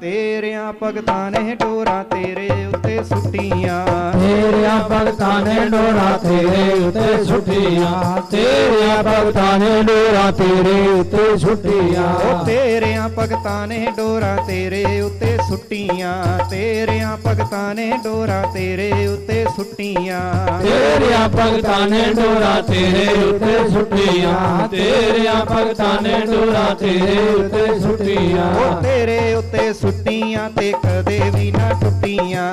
ਤੇਰਿਆਂ ਭਗਤਾਂ ਨੇ ਟੋਰਾ ਤੇਰੇ ਸੁੱਟੀਆਂ ਤੇਰਿਆਂ ਭਗਤਾਂ ਨੇ ਡੋਰਾ ਤੇਰੇ ਉੱਤੇ ਸੁੱਟੀਆਂ ਤੇਰਿਆਂ ਭਗਤਾਂ ਨੇ ਡੋਰਾ ਤੇਰੇ ਉੱਤੇ ਸੁੱਟੀਆਂ ਉਹ ਤੇਰਿਆਂ ਭਗਤਾਂ ਨੇ ਡੋਰਾ ਤੇਰੇ ਉੱਤੇ ਸੁੱਟੀਆਂ ਤੇਰਿਆਂ ਭਗਤਾਂ ਨੇ ਡੋਰਾ ਤੇਰੇ ਉੱਤੇ ਸੁੱਟੀਆਂ ਤੇਰਿਆਂ ਭਗਤਾਂ ਨੇ ਡੋਰਾ ਤੇਰੇ ਉੱਤੇ ਸੁੱਟੀਆਂ ਤੇਰਿਆਂ ਭਗਤਾਂ ਨੇ ਡੋਰਾ ਤੇਰੇ ਉੱਤੇ ਸੁੱਟੀਆਂ ਉਹ ਤੇਰੇ ਉੱਤੇ ਸੁੱਟੀਆਂ ਤੇ ਕਦੇ ਵੀ ਨਾ ਟੁੱਟੀਆਂ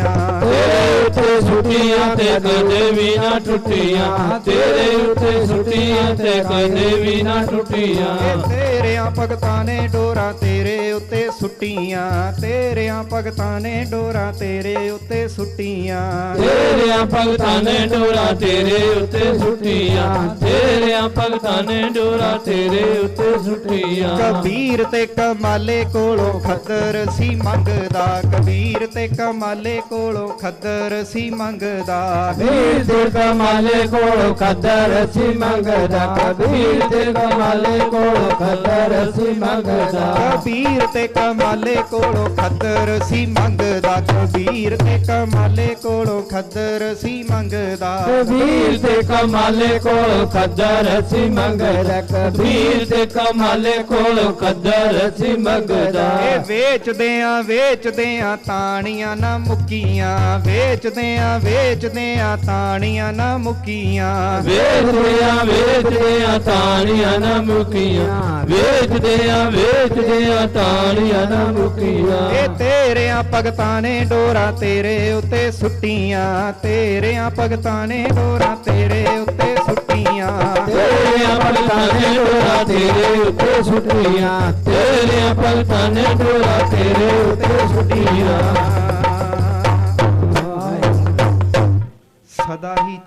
ਟੁੱਟੀਆਂ ਤੇਰੇ ਉੱਤੇ ਸੁੱਟੀਆਂ ਤੇ ਕਦੇ ਵੀ ਨਾ ਟੁੱਟੀਆਂ। ਤੇਰੇ ਉੱਤੇ ਸੁੱਟੀਆਂ ਤੇ ਕਦੇ ਵੀ ਨਾ ਟੁੱਟੀਆਂ। ਤੇਰਿਆਂ ਭਗਤਾਂ ਨੇ ਡੋਰਾ ਤੇਰੇ ਉੱਤੇ ਸੁੱਟੀਆਂ। ਤੇਰਿਆਂ ਭਗਤਾਂ ਨੇ ਡੋਰਾ ਤੇਰੇ ਉੱਤੇ ਸੁੱਟੀਆਂ। ਤੇਰਿਆਂ ਭਗਤਾਂ ਨੇ ਡੋਰਾ ਤੇਰੇ ਉੱਤੇ ਸੁੱਟੀਆਂ। ਤੇਰਿਆਂ ਭਗਤਾਂ ਨੇ ਡੋਰਾ ਤੇਰੇ ਉੱਤੇ ਸੁੱਟੀਆਂ। ਕਬੀਰ ਤੇ ਕਮਾਲੇ ਕੋਲੋਂ ਖੱਦਰ ਸੀ ਮੰਗਦਾ ਕਬੀਰ। ਤੇ ਕਮਾਲੇ ਕੋਲੋਂ ਖੱਦਰ ਸੀ ਮੰਗਦਾ। ਕਬੀਰ ਦੇ ਕਮਾਲੇ ਕੋਲ ਕਦਰ ਸੀ ਮੰਗਦਾ। ਕਬੀਰ ਦੇ ਕਮਾਲੇ ਕੋਲ ਕਦਰ ਸੀ ਮੰਗਦਾ। ਕਬੀਰ ਤੇ ਕਮਾਲੇ ਕੋਲੋਂ ਖੱਦਰ ਸੀ ਮੰਗਦਾ। ਕਬੀਰ ਤੇ ਕਮਾਲੇ ਕੋਲੋਂ ਖੱਦਰ ਸੀ ਮੰਗਦਾ। ਕਬੀਰ ਦੇ ਕਮਾਲੇ ਕੋਲ ਕਦਰ ਸੀ ਮੰਗਦਾ। ਕਬੀਰ ਦੇ ਕਮਾਲੇ ਕੋਲ ਕਦਰ ਸੀ ਮੰਗਦਾ। ਇਹ ਵੇਚਦੇ ਆ ਵੇਚਦੇ ਆ ਤਾਣੀਆਂ ਨਾ ਮੁੱਕੀਆਂ ਵੇਚਦੇ ਆ ਵੇਚਦੇ ਆ ਤਾਣੀਆਂ ਨਾ ਮੁੱਕੀਆਂ। ਵੇਚਦੇ ਆ ਵੇਚਦੇ ਆ ਤਾਣੀਆਂ ਨਾ ਮੁਕੀਆਂ। ਵੇਚਦੇ ਆ ਵੇਚਦੇ ਆ ਤਾਣੀਆਂ ਨਾ ਮੁਕੀਆਂ। ਇਹ ਤੇਰਿਆਂ ਭਗਤਾਂ ਨੇ ਡੋਰਾ ਤੇਰੇ ਉੱਤੇ ਸੁੱਟੀਆਂ। ਤੇਰਿਆਂ ਭਗਤਾਂ ਨੇ ਡੋਰਾ ਤੇਰੇ ਉੱਤੇ ਸੁੱਟੀਆਂ। ਤੇਰੇ ਭਗਤਾਂ ਨੇ ਤੇਰੇ ਉੱਤੇ ਸੁੱਟੀਆਂ ਤੇਰੇ ਭਗਤਾਂ ਨੇ ਡੋਰਾ ਤੇਰੇ ਉੱਤੇ ਸੁੱਟੀਆਂ। ਸਦਾ ਹੀ